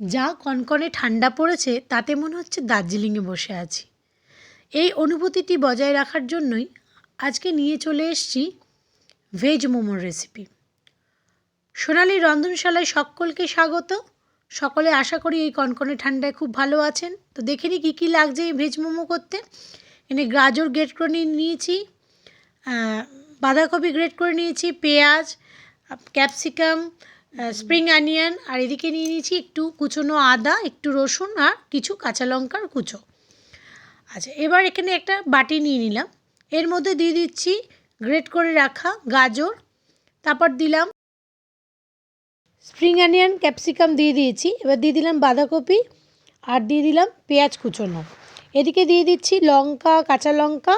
যা কনকনে ঠান্ডা পড়েছে, তাতে মনে হচ্ছে দার্জিলিংয়ে বসে আছি। এই অনুভূতিটি বজায় রাখার জন্যই আজকে নিয়ে চলে এসেছি ভেজ মোমোর রেসিপি সোনালি রন্ধনশালায় সকলকে স্বাগত। সকলে আশা করি এই কনকনে ঠান্ডায় খুব ভালো আছেন। তো দেখে নিই কী কী লাগছে এই ভেজ মোমো করতে। এনে গাজর গ্রেট করে নিয়ে নিয়েছি বাঁধাকপি গ্রেট করে নিয়েছি, পেঁয়াজ ক্যাপসিকাম স্প্রিং অনিয়ন আর এদিকে নিয়ে নিয়েছি একটু কুচোনো আদা, একটু রসুন আর কিছু কাঁচা লঙ্কার কুচো। আচ্ছা এবার এখানে একটা বাটি নিয়ে নিলাম। এর মধ্যে দিয়ে দিচ্ছি গ্রেট করে রাখা গাজর, তারপর দিলাম স্প্রিং অনিয়ন ক্যাপসিকাম দিয়ে দিয়েছি। এবার দিয়ে দিলাম বাঁধাকপি আর দিয়ে দিলাম পেঁয়াজ কুচোনো। এদিকে দিয়ে দিচ্ছি লঙ্কা, কাঁচা লঙ্কা,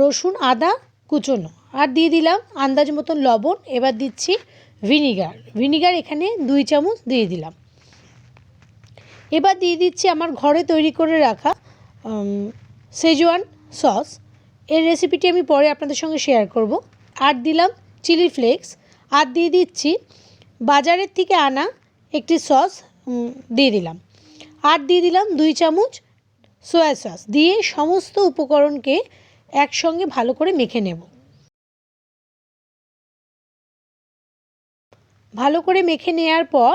রসুন, আদা কুচোনো। আর দিয়ে দিলাম আন্দাজ মতন লবণ। এবার দিচ্ছি ভিনিগার। ভিনিগার এখানে দুই চামচ দিয়ে দিলাম। এবার দিয়ে দিচ্ছি আমার ঘরে তৈরি করে রাখা সেজওয়ান সস এর রেসিপিটি আমি পরে আপনাদের সঙ্গে শেয়ার করব। আর দিলাম চিলি ফ্লেক্স আর দিয়ে দিচ্ছি বাজারের থেকে আনা একটি সস দিয়ে দিলাম। আর দিয়ে দিলাম দুই চামচ সয়া সস দিয়ে সমস্ত উপকরণকে একসঙ্গে ভালো করে মেখে নেব। ভালো করে মেখে নেওয়ার পর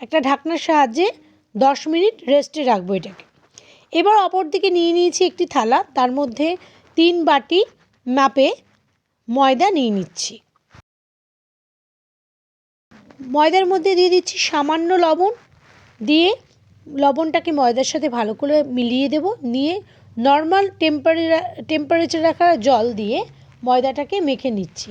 একটা ঢাকনার সাহায্যে দশ মিনিট রেস্টে রাখব এটাকে। এবার অপর দিকে নিয়ে নিয়েছি একটি থালা, তার মধ্যে তিন বাটি মাপে ময়দা নিয়ে নিচ্ছি। ময়দার মধ্যে দিয়ে দিচ্ছি সামান্য লবণ, দিয়ে লবণটাকে ময়দার সাথে ভালো করে মিলিয়ে দেব, নিয়ে নর্মাল টেম্পারে টেম্পারেচার রাখা জল দিয়ে ময়দাটাকে মেখে নিচ্ছি।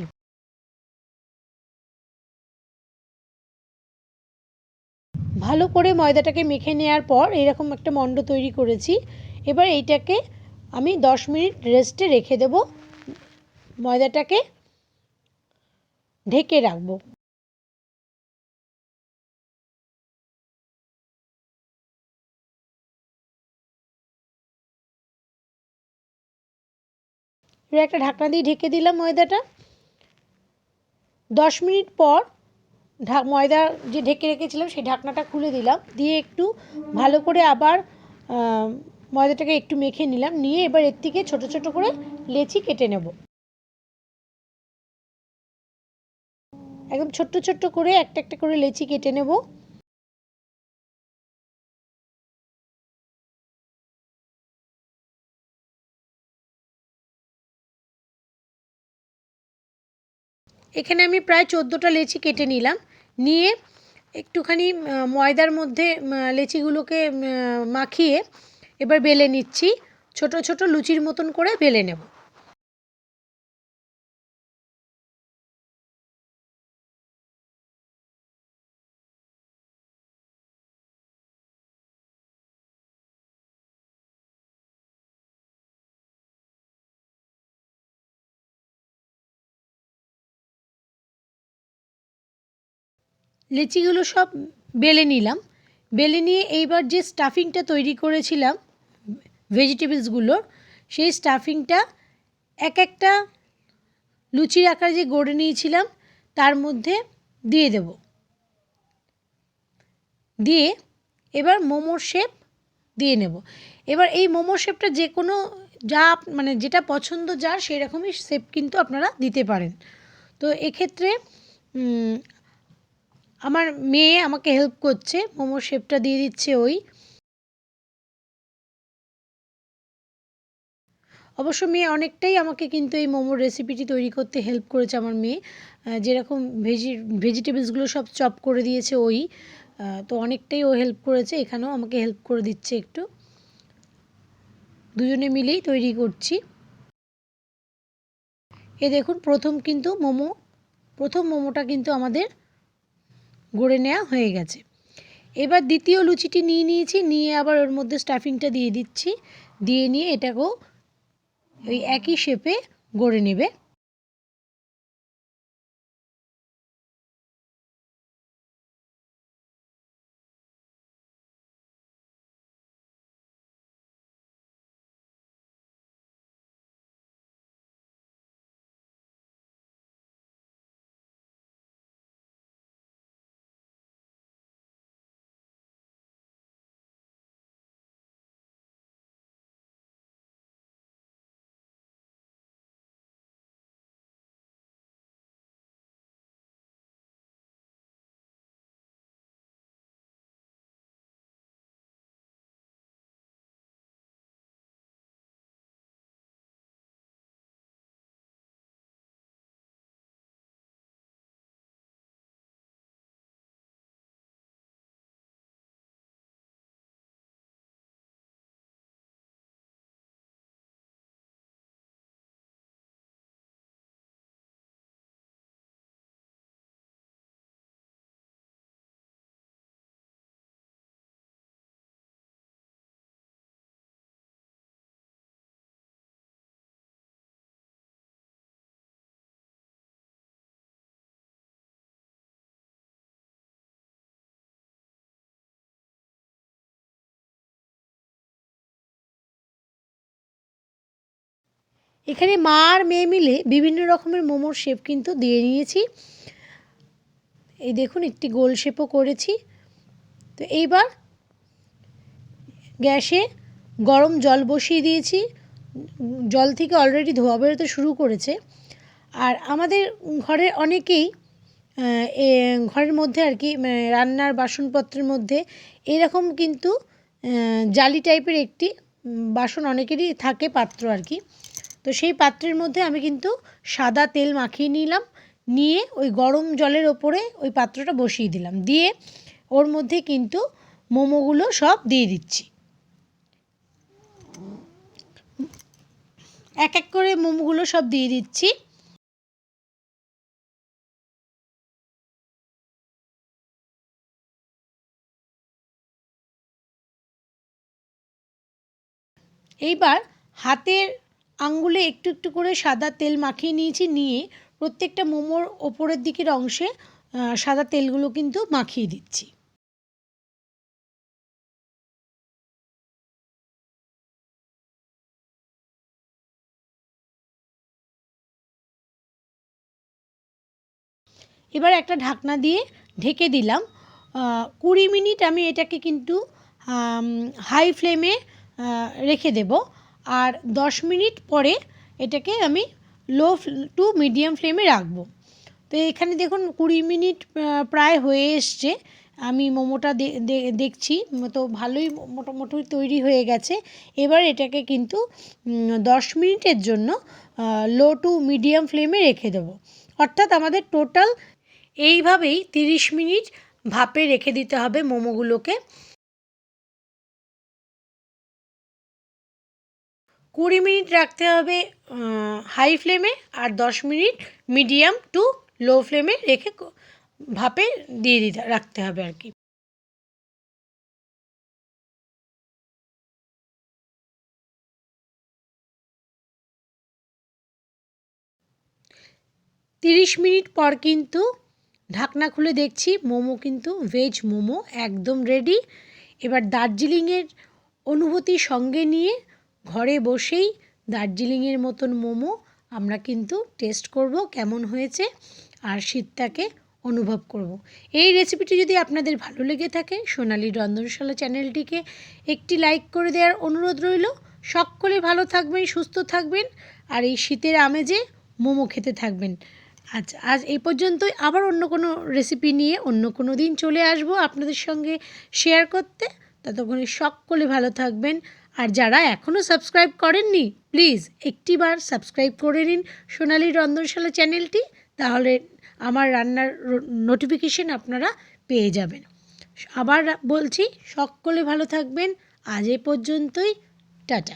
ভালো করে ময়দাটাকে মেখে নেওয়ার পর এরকম একটা মণ্ড তৈরি করেছি। এবার এইটাকে আমি দশ মিনিট রেস্টে রেখে দেব। ময়দাটাকে ঢেকে রাখব। একটা ঢাকনা দিয়ে ঢেকে দিলাম ময়দাটা। দশ মিনিট পর ঢা ময়দা যে ঢেকে রেখেছিলাম, সেই ঢাকনাটা খুলে দিলাম। দিয়ে একটু ভালো করে আবার ময়দাটাকে একটু মেখে নিলাম। নিয়ে এবার এর থেকে ছোটো ছোটো করে লেচি কেটে নেব। একদম ছোট্ট ছোট্ট করে একটা একটা করে লেচি কেটে নেব। এখানে আমি প্রায় চোদ্দোটা লেচি কেটে নিলাম। নিয়ে একটুখানি ময়দার মধ্যে লেচিগুলোকে মাখিয়ে এবার বেলে নিচ্ছি। ছোট ছোট লুচির মতন করে বেলে নেব। লেচিগুলো সব বেলে নিলাম। বেলে নিয়ে এইবার যে স্টাফিংটা তৈরি করেছিলাম ভেজিটেবলসগুলোর সেই স্টাফিংটা এক একটা লুচির আকারে যে গড়ে নিয়েছিলাম, তার মধ্যে দিয়ে দেব। দিয়ে এবার মোমোর শেপ দিয়ে নেব। এবার এই মোমোর শেপটা যে কোনো যা মানে যেটা পছন্দ যার সেই রকমই শেপ কিন্তু আপনারা দিতে পারেন। তো এক্ষেত্রে আমার মেয়ে আমাকে হেল্প করছে, মোমোর শেপটা দিয়ে দিচ্ছে ওই। অবশ্য মেয়ে অনেকটাই আমাকে কিন্তু এই মোমোর রেসিপিটি তৈরি করতে হেল্প করেছে আমার মেয়ে। যেরকম ভেজি ভেজিটেবলসগুলো সব চপ করে দিয়েছে ওই তো অনেকটাই ও হেল্প করেছে, এখানেও আমাকে হেল্প করে দিচ্ছে একটু। দুজনে মিলেই তৈরি করছি। এ দেখুন, প্রথম কিন্তু মোমো, প্রথম মোমোটা কিন্তু আমাদের গড়ে নেওয়া হয়ে গেছে। এবার দ্বিতীয় লুচিটি নিয়ে নিয়েছি, নিয়ে আবার ওর মধ্যে স্টাফিংটা দিয়ে দিচ্ছি। দিয়ে নিয়ে এটাকেও ওই একই শেপে গড়ে নেবে। এখানে মা আর মেয়ে মিলে বিভিন্ন রকমের মোমোর শেপ কিন্তু দিয়ে নিয়েছি। এই দেখুন, একটি গোল শেপও করেছি। তো এইবার গ্যাসে গরম জল বসিয়ে দিয়েছি। জল থেকে অলরেডি ধোয়া বেরোতে শুরু করেছে। আর আমাদের ঘরে অনেকেই ঘরের মধ্যে আর কি রান্নার বাসনপত্রের মধ্যে এরকম কিন্তু জালি টাইপের একটি বাসন অনেকেরই থাকে পাত্র আর কি। তো সেই পাত্রের মধ্যে আমি কিন্তু সাদা তেল মাখিয়ে নিলাম, নিয়ে ওই গরম জলের ওপরে ওই পাত্রটা বসিয়ে দিলাম। দিয়ে ওর মধ্যে কিন্তু মোমোগুলো সব দিয়ে দিচ্ছি। এক এক করে মোমোগুলো সব দিয়ে দিচ্ছি। এইবার হাতের আঙ্গুলে একটু একটু করে সাদা তেল মাখিয়ে নিয়েছি, নিয়ে প্রত্যেকটা মোমোর ওপরের দিকের অংশে সাদা তেলগুলো কিন্তু মাখিয়ে দিচ্ছি। এবার একটা ঢাকনা দিয়ে ঢেকে দিলাম। কুড়ি মিনিট আমি এটাকে কিন্তু হাই ফ্লেমে রেখে দেব। আর দশ মিনিট পরে এটাকে আমি লো টু মিডিয়াম ফ্লেমে রাখব। তো এখানে দেখুন কুড়ি মিনিট প্রায় হয়ে এসছে। আমি মোমোটা দেখছি, তো ভালোই মোটামুটি তৈরি হয়ে গেছে। এবার এটাকে কিন্তু দশ মিনিটের জন্য লো টু মিডিয়াম ফ্লেমে রেখে দেবো। অর্থাৎ আমাদের টোটাল এইভাবেই তিরিশ মিনিট ভাপে রেখে দিতে হবে মোমোগুলোকে। কুড়ি মিনিট রাখতে হবে হাই ফ্লেমে আর দশ মিনিট মিডিয়াম টু লো ফ্লেমে রেখে ভাপে দিয়ে দিতে, রাখতে হবে আর কি। তিরিশ মিনিট পর কিন্তু ঢাকনা খুলে দেখছি, মোমো কিন্তু ভেজ মোমো একদম রেডি এবার দার্জিলিংয়ের অনুভূতি সঙ্গে নিয়ে ঘরে বসেই দার্জিলিংয়ের মতন মোমো আমরা কিন্তু টেস্ট করব কেমন হয়েছে আর শীতটাকে অনুভব করব। এই রেসিপিটি যদি আপনাদের ভালো লেগে থাকে, সোনালি রন্ধনশালা চ্যানেলটিকে একটি লাইক করে দেওয়ার অনুরোধ রইল। সকলে ভালো থাকবেন, সুস্থ থাকবেন আর এই শীতের আমেজে মোমো খেতে থাকবেন। আচ্ছা আজ এই পর্যন্তই। আবার অন্য কোনো রেসিপি নিয়ে অন্য কোনো দিন চলে আসব আপনাদের সঙ্গে শেয়ার করতে। ততক্ষণে সকলে ভালো থাকবেন। আর যারা এখনও সাবস্ক্রাইব করেননি, প্লিজ একটিবার সাবস্ক্রাইব করে নিন সোনালি রন্ধনশালা চ্যানেলটি, তাহলে আমার রান্নার নোটিফিকেশন আপনারা পেয়ে যাবেন। আবার বলছি, সকলে ভালো থাকবেন। আজ এ পর্যন্তই, টাটা।